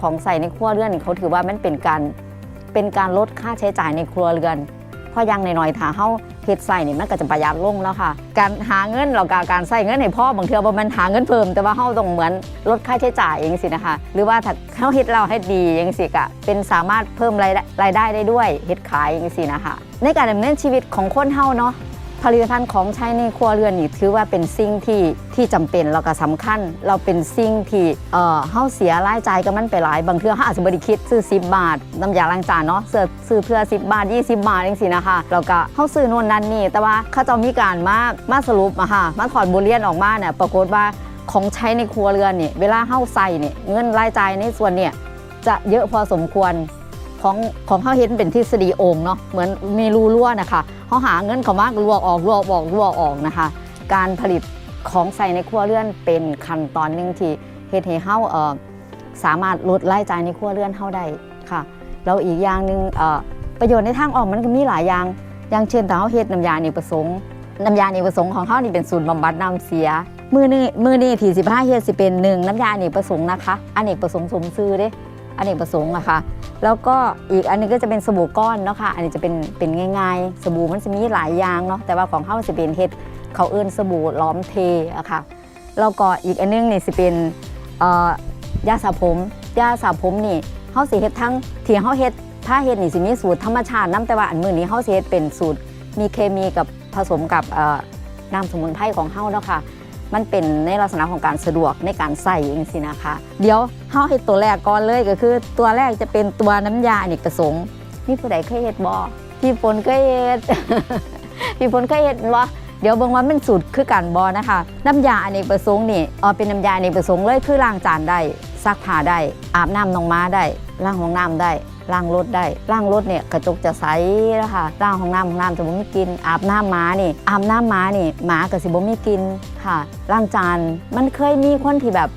ของใส่ในครัวเรือนเขาถือว่ามันเป็นการเป็นการลดค่าใช้จ่ายในครัวเรือนเพราะอยังน้อยๆถ้าเฮาเฮ็ดใส่นี่มันก็จะประหยัดลงแล้วค่ะ การหาเงินเราการการใส่เงินให้พ่อบางเทื่อบ่มันหาเงินเพิ่ม แต่ว่าเฮาต้องเหมือนลดค่าใช้จ่ายเองสินะคะ หรือว่าถ้าเฮาเฮ็ดเราให้ดีเองสิก็เป็นสามารถเพิ่มรายได้รายได้ได้ด้วยเฮ็ดขายเองสินะคะ ในการดำเนินชีวิตของคนเฮาเนาะ ผลิตภัณฑ์ของใช้ในครัวเรือนนี่ถือว่าเป็นสิ่งที่ที่จำเป็นแล้วก็สำคัญ เราเป็นสิ่งที่เอ่อเฮาเสียรายจ่ายกับมันไปหลายบางเทื่อเฮาอาจจะบ่ได้คิดซื้อ 10 บาทน้ำยาล้างจานเนาะซื้อซื้อเพื่อ 10 บาท 20 บาทจังซี่นะคะแล้วก็เฮาซื้อโน่นนั่นนี่ แต่ว่าเขาจะมีการมามาสรุปมาค่ะมาถอดบทเรียนออกมาเนี่ยปรากฏว่าของใช้ในครัวเรือนนี่เวลาเฮาใส่เนี่ยเงินรายจ่ายในส่วนเนี่ยจะเยอะพอสมควร ของของเขาเห็นเป็นทฤษฎีโอ่งเนาะเหมือนมีรูรั่วนะคะเขาหาเงินเขามากรั่วออกรั่วออกรั่วออกนะคะ การผลิตของใส่ในครัวเรือนเป็นขั้นตอนหนึ่งที่เฮ็ดให้เฮาเอ่อสามารถลดรายจ่ายในครัวเรือนเฮาได้ค่ะแล้วอีกอย่างหนึ่งเอ่อประโยชน์ในทางออกมันก็มีหลายอย่างอย่างเช่นถ้าเฮาเฮ็ดน้ำยาอเนกประสงค์น้ำยาอเนกประสงค์ของเฮานี่เป็นศูนย์บำบัดน้ำเสียมือนี้มือนี้ที่15เฮ็ดสิเป็นหนึ่งน้ำยาอเนกประสงค์นะคะอเนกประสงค์สมชื่อเด้อเนกประสงค์อะค่ะ แล้วก็อีกอันนึงก็จะเป็นสบู่ก้อนเนาะค่ะอันนี้จะเป็นเป็นง่ายๆ สบู่มันจะมีหลายอย่างเนาะแต่ว่าของเขาจะเป็นเฮ็ดเขาเอิ้นสบู่ล้อมเทอะค่ะแล้วก็อีกอันนึงนี่สิเป็นยาสระผมยาสระผมนี่เขาสิเฮ็ดทั้งที่เขาเฮ็ดถ้าเฮ็ดนี่สิมีสูตรธรรมชาติน้ำแต่ว่าอันมื้อนี้เขาสิเฮ็ดเป็นสูตรมีเคมีกับผสมกับน้ำสมุนไพรของเฮาเนาะค่ะ มันเป็นในลักษณะของการสะดวกในการใส่เองสินะคะ เดี๋ยวเฮาเฮ็ดตัวแรกก่อนเลยก็คือ ตัวแรกจะเป็นตัวน้ำยาอเนกประสงค์มีผู้ใดเคยเฮ็ดบ่พี่ฝนเคยเฮ็ดพี่ฝนเคยเฮ็ดบ่เดี๋ยวเบิ่งว่ามันสูตรคือกันบ่นะคะ น้ำยาอเนกประสงค์นี่เออเป็นน้ำยาอเนกประสงค์เลยคือล้างจานได้ซักผ้าได้อาบน้ำนองม้าได้ล้างห้องน้ำได้ ล้างรถได้ล้างรถเนี่ยกระจกจะใสนะคะล้างห้องน้ำห้องน้ำจะบ่มีกลินอาบน้ำม้านี่อาบน้ำม้านี่หมาก็สิบ่มีกลินค่ะล้างจานมันเคยมีคนที่แบบ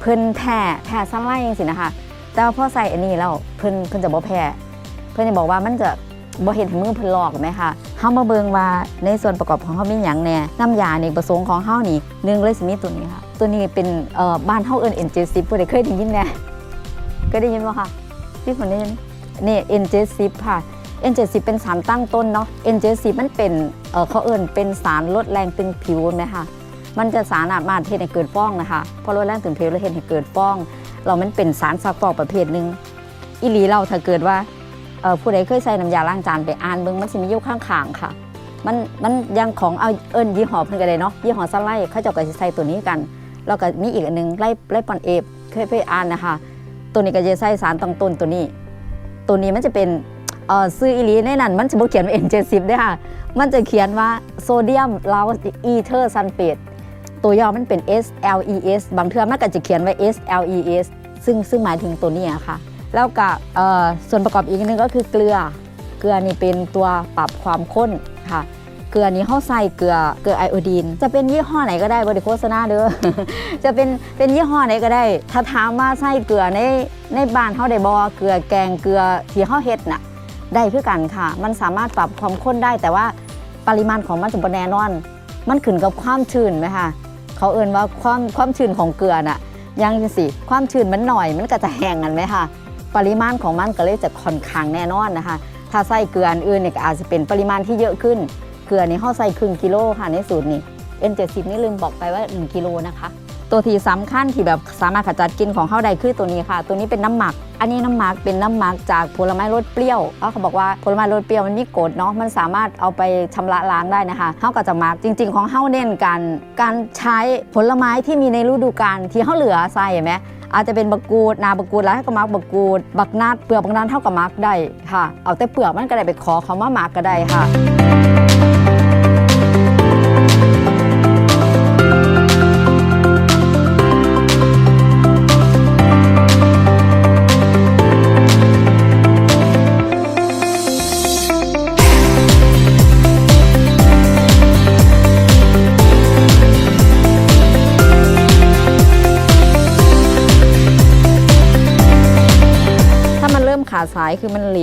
เพิ่นแพ้แพ้ซันไล่จังซี่นะคะ แต่ว่าพอใส่อันนี้แล้วเพิ่นเพิ่นจะบ่แพ้เพิ่นจะบอกว่ามันจะบ่เห็นมือเพิ่นลอกไหมคะเฮามาเบิ่งว่าในส่วนประกอบของเฮามีหยังแน่น้ำยานี่ประสงค์ของเฮานี่หนึ่งเลยสิมีตัวนี้ค่ะ ตัวนี้เป็นเอ่อบ้านเฮาเอิ้น N70 ผู้ใดเคยได้ยินแหน่เคยได้ยินบ่คะที่คนได้ยิน นี่ N70 ค่ะ N70 เป็นสารตั้งต้นเนาะ N70 มันเป็นเอ่อเขาเอิ้นเป็นสารลดแรงตึงผิวไหมคะมันจะสามารมาเฮ็ดให้เกิดฟองนะคะเพราะลดแรงตึงผิวแล้วเฮ็ดให้เกิดฟอง เรามันเป็นสารซักฟอกประเภทหนึ่งอีหลีเราถ้าเกิดว่าเออผู้ใดเคยใส่น้ำยาล้างจานไปอ่านเบิ่งมันสิมีอยู่ข้างๆค่ะมันมันยังของเอาเอิ้นยี่ห้อเพิ่นก็ได้เนาะยี่ห้อซันไลท์เขาเจ้าก็สิใส่ตัวนี้กัน แล้วก็มีอีกอันหนึงไล่ไล่ปอนเอฟเคยไปอ่านนะคะ ตัวนี้ก็จะใส่สารตั้งต้นตัวนี้ ตัวนี้มันจะเป็นซื้ออีลีในนั้นมันจะบ่เขียนว่า N70 เด้อค่ะ มันจะเขียนว่าโซเดียมลาวอีเทอร์ซัลเฟตตัวย่อมันเป็น SLES บางเทื่อมันก็จะเขียนไว้ SLES ซึ่งซึ่งหมายถึงตัวนี้ค่ะ แล้วก็ส่วนประกอบอีกหนึงก็คือเกลือ เกลือนี่เป็นตัวปรับความข้นค่ะ เกลือนี้เขาใส่เกลือเกลือไอโอดีน จะเป็นยี่ห้อไหนก็ได้บริโฆษณาเด้อจะเป็นเป็นยี่ห้อไหนก็ได้ ถ้าถามว่าใส่เกลือในในบ้านเขาได้บ่เกลือแกงเกลือที่เขาเฮ็ดน่ะได้คือกันค่ะ มันสามารถปรับความข้นได้ แต่ว่าปริมาณของมันจะบแน่นอน มันขึ้นกับความชื้นไหมคะเขาเอ่นว่าความความชื้นของเกลือน่ะยังสิความชื้นมันหน่อยมันก็จะแห้งกันไหมคะปริมาณของมันก็เลยจะค่อนข้างแน่นอนนะคะ ถ้าใส่เกลืออันอื่นเนี่ยก็อาจจะเป็นปริมาณที่เยอะขึ้น ลือนี่เขาใส่ครึ่งกิโลค่ะในสูตรนี้ N70 นี่ลืมบอกไปว่า 1 กิโลนะคะ ตัวที่สำคัญที่แบบสามารถขจัดกลินของเขาได้คือตัวนี้ค่ะ ตัวนี้เป็นน้ำหมัก อันนี้น้ำหมักเป็นน้ำหมักจากผลไม้รสเปรี้ยวเขาบอกว่าผลไม้รสเปรี้ยวมันมีกรดเนาะมันสามารถเอาไปชำระล้างได้นะคะเขาก็จะหมักจริง ๆ ของเขาเน้นการการใช้ผลไม้ที่มีในฤดูกาลที่เขาเหลือใส่เห็นไหมอาจจะเป็นบักกูดนาบักกูดแล้วก็มักบักกูดบักนาดเปลือกบักนาดเท่ากับมักได้ค่ะ เอาแต่เปลือกมันก็ได้ไปขอเขามามักก็ได้ค่ะ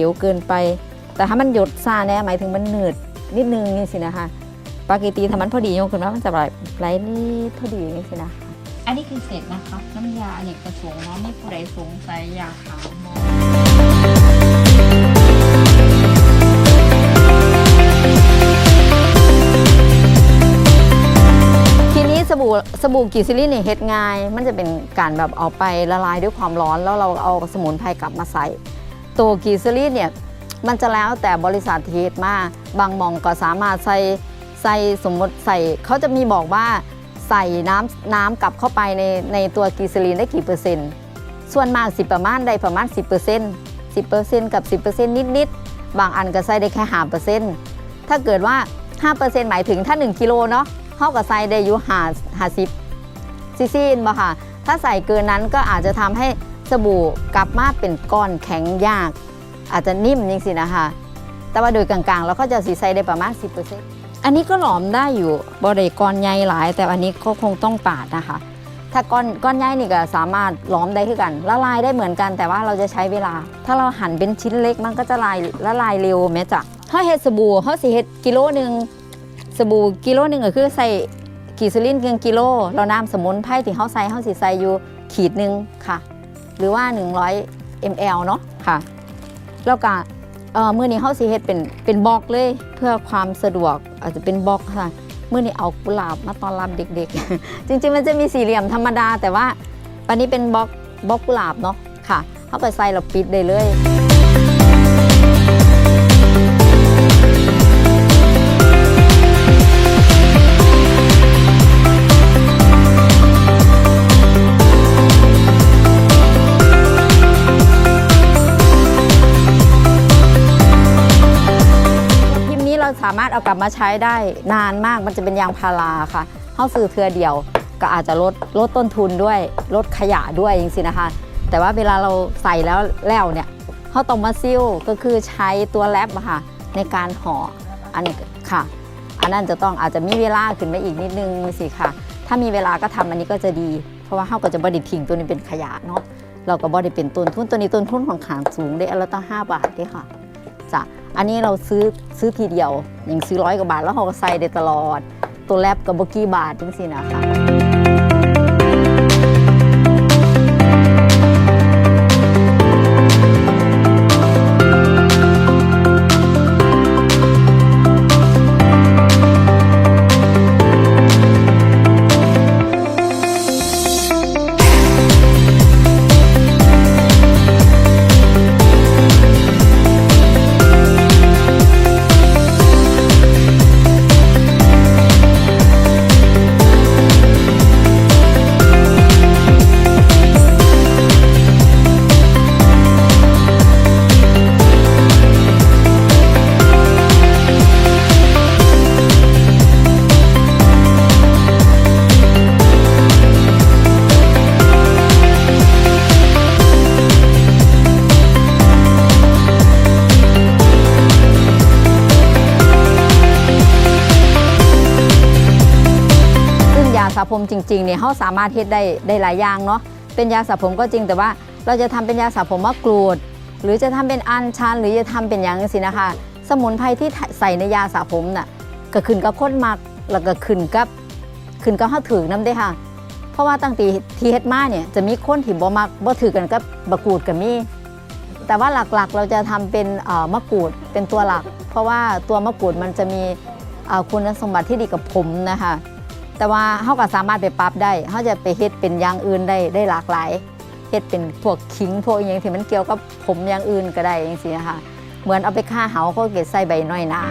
วเกินไป แต่ถ้ามันหยดซาแน่หมายถึงมันหนืดนิดนึงนี่สินะคะปกติถ้ามันพอดีโยกขึ้นมามันจะไหลไหลนิดพอดีนี่สินะคะไออันนี้คือเสร็จนะคะน้ำยาอเนกประสงค์เนาะไม่ผู้ใดสงสัยอยากถามเนาะทีนี้สบู่สบู่กิซิลินเนี่ยเฮ็ดง่าย มันจะเป็นการแบบเอาไปละลายด้วยความร้อน แล้วเราเอาสมุนไพรกลับมาใส่ ตัวกิซิลินเนี่ยมันจะแล้วแต่บริษัทเทศมาบางมองก็สามารถใส่ใส่สมมติใส่เขาจะมีบอกว่าใส่น้ำน้ำกลับเข้าไปในในตัวกีซาลีนได้กี่เปอร์เซ็นต์ส่วนมากสิประมาณได้ประมาณ 10% 10%กับ 10%นิดๆบางอันก็ใส่ได้แค่ห้าเปอร์เซ็นต์ถ้าเกิดว่า 5%หมายถึงถ้า 1กิโลเนาะเท่ากับใส่ได้อยู่หาหาสิบซีซีนบ่ค่ะถ้าใส่เกินนั้นก็อาจจะทำให้ สบู่กลับมาเป็นก้อนแข็งยาก อาจจะนิ่มจริงๆนะคะ แต่ว่าโดยกลางๆเราก็จะสีใสได้ประมาณ 10%อันนี้ก็หลอมได้อยู่บริก้อนใหญ่หลาย แต่อันนี้ก็คงต้องปาดนะคะ ถ้าก้อนก้อนใหญ่นี่ก็สามารถหลอมได้คือกันละลายได้เหมือนกัน แต่ว่าเราจะใช้เวลา ถ้าเราหั่นเป็นชิ้นเล็กมันก็จะลายละลายเร็วแม่จ้ะถ้าเฮ็ดสบู่เขาสิเฮ็ดกิโลหนึ่งสบู่กิโลหนึ่งก็คือใส่กีซาลินเกินกิโล เราน้ำสมุนไพรที่เขาใส่เขาสิใส่อยู่ขีดหนึ่งค่ะ หรือว่า 100 ml เนาะค่ะ แล้วก็เอ่อมื่อนี้เขาสิเฮ็ดเป็นเป็นบล็อกเลยเพื่อความสะดวกอาจจะเป็นบล็อกค่ะเมื่อนี้เอากุหลาบมาต้อนรับเด็กๆ จริงๆ มันจะมีสี่เหลี่ยมธรรมดา แต่ว่าวันนี้เป็นบล็อกบล็อกกุหลาบเนาะค่ะเขาไปใส่เราปิดได้เลย เราสามารถเอากลับมาใช้ได้นานมากมันจะเป็นยางพาราค่ะเข้าซื้อเทือเดียวก็อาจจะลดลดต้นทุนด้วยลดขยะด้วยอย่างสินะคะ แต่ว่าเวลาเราใส่แล้วแล้วเนี่ยเขาต้องมาซิลก็คือใช้ตัวแรปค่ะในการห่ออันนี้ค่ะ อันนั้นจะต้องอาจจะมีเวลาขึ้นมาอีกนิดนึงสิค่ะ ถ้ามีเวลาก็ทำอันนี้ก็จะดี เพราะว่าเขาก็จะบริทิ้งตัวนี้เป็นขยะเนาะเราก็บริเป็นต้นทุนตัวนี้ต้นทุนของขางสูงได้อันละตั้ง5บาทด้ค่ะจ้ะ อันนี้เราซื้อซื้อทีเดียวอย่างซื้อร้อยกว่าบาทแล้วเขาก็ใส่ได้ตลอด ตัวแรบกับบกี้บาทจังสินะคะ ผมจริงๆเนี่ยเขาสามารถเฮ็ดได้ได้หลายอย่างเนาะเป็นยาสระผมก็จริงแต่ว่าเราจะทำเป็นยาสระผมมะกรูด หรือจะทำเป็นอัญชันหรือจะทำเป็นอย่างสินะคะ สมุนไพรที่ใส่ในยาสระผมน่ะก็ขึ้นกับคนมักแล้วก็ขึ้นกับขึ้นกับเฮาถือน้ำได้ค่ะ เพราะว่าตั้งแต่ที่เฮ็ดมาเนี่ยจะมีคนที่บ่มักบ่ถือกันกับบะกรูดก็มีแต่ว่าหลักๆเราจะทำเป็นมะกรูดเป็นตัวหลัก เพราะว่าตัวมะกรูดมันจะมีคุณสมบัติที่ดีกับผมนะคะ แต่ว่าเขาก็สามารถไปปรับได้เขาจะไปเฮ็ดเป็นอย่างอื่นได้ได้หลากหลายเฮ็ดเป็นพวกขิงพวกอย่างที่มันเกี่ยวกับผมอย่างอื่นก็ได้อย่างนี้นะคะเหมือนเอาไปฆ่าเหาเขาเก็บใส่ใบน้อยหนา